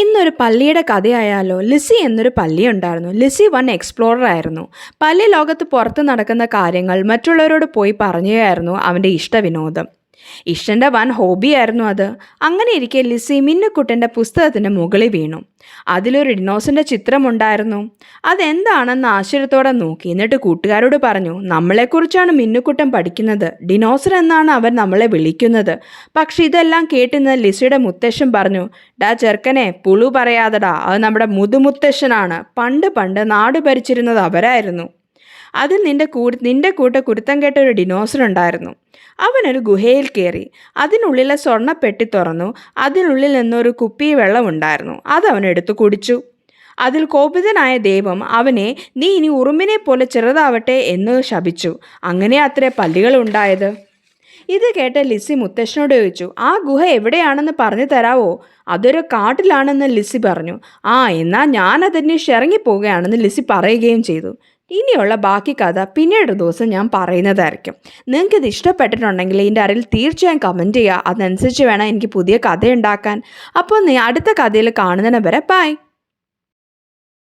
ഇന്നൊരു പള്ളിയുടെ കഥയായാലോ ലിസി എന്നൊരു പള്ളി ഉണ്ടായിരുന്നു. ലിസി വൺ എക്സ്പ്ലോറർ ആയിരുന്നു. പള്ളി ലോകത്ത് പുറത്ത് നടക്കുന്ന കാര്യങ്ങൾ മറ്റുള്ളവരോട് പോയി പറയുകയായിരുന്നു അവന്റെ ഇഷ്ടവിനോദം. ഇഷ്ടന്റെ വൻ ഹോബിയായിരുന്നു അത്. അങ്ങനെ ഇരിക്കെ ലിസി മിന്നുക്കുട്ടന്റെ പുസ്തകത്തിന്റെ മുകളിൽ വീണു. അതിലൊരു ഡിനോസിന്റെ ചിത്രമുണ്ടായിരുന്നു. അതെന്താണെന്ന് ആശ്ചര്യത്തോടെ നോക്കി. എന്നിട്ട് കൂട്ടുകാരോട് പറഞ്ഞു നമ്മളെക്കുറിച്ചാണ് മിന്നുക്കുട്ടൻ പഠിക്കുന്നത്. ഡിനോസർ എന്നാണ് അവൻ നമ്മളെ വിളിക്കുന്നത്. പക്ഷെ ഇതെല്ലാം കേട്ടുന്ന ലിസിയുടെ മുത്തശ്ശൻ പറഞ്ഞു ഡാ ചെറുക്കനെ പുളു പറയാതെടാ. അത് നമ്മുടെ മുതുമുത്തശ്ശനാണ്. പണ്ട് പണ്ട് നാട് ഭരിച്ചിരുന്നത് അവരായിരുന്നു. അതിൽ നിന്റെ കൂ നിന്റെ കൂട്ട കുരുത്തം കേട്ട ഒരു ഡിനോസർ ഉണ്ടായിരുന്നു. അവനൊരു ഗുഹയിൽ കയറി അതിനുള്ളിലെ സ്വർണപ്പെട്ടി തുറന്നു. അതിനുള്ളിൽ നിന്നൊരു കുപ്പി വെള്ളമുണ്ടായിരുന്നു അത് അവൻ എടുത്തു കുടിച്ചു. അതിൽ കോപിതനായ ദൈവം അവനെ നീ ഇനി ഉറുമ്പിനെ പോലെ ചെറുതാവട്ടെ എന്ന് ശപിച്ചു. അങ്ങനെ അത്രേ പല്ലികൾ ഉണ്ടായത്. ഇത് കേട്ട ലിസി മുത്തശ്ശനോട് ചോദിച്ചു ആ ഗുഹ എവിടെയാണെന്ന് പറഞ്ഞു തരാവോ? അതൊരു കാട്ടിലാണെന്ന് ലിസി പറഞ്ഞു. ആ എന്നാൽ ഞാൻ അതന്വേഷിച്ച് ഇറങ്ങിപ്പോവുകയാണെന്ന് ലിസി പറയുകയും ചെയ്തു. ഇനിയുള്ള ബാക്കി കഥ പിന്നീട് ദിവസം ഞാൻ പറയുന്നതായിരിക്കും. നിങ്ങൾക്ക് ഇത് ഇഷ്ടപ്പെട്ടിട്ടുണ്ടെങ്കിൽ ഇതിന്റെ അറിയിൽ തീർച്ചയായും കമന്റ് ചെയ്യുക. അതനുസരിച്ച് വേണം എനിക്ക് പുതിയ കഥ ഉണ്ടാക്കാൻ അപ്പോൾ അടുത്ത കഥയിൽ കാണുന്നതിന് വരെ ബൈ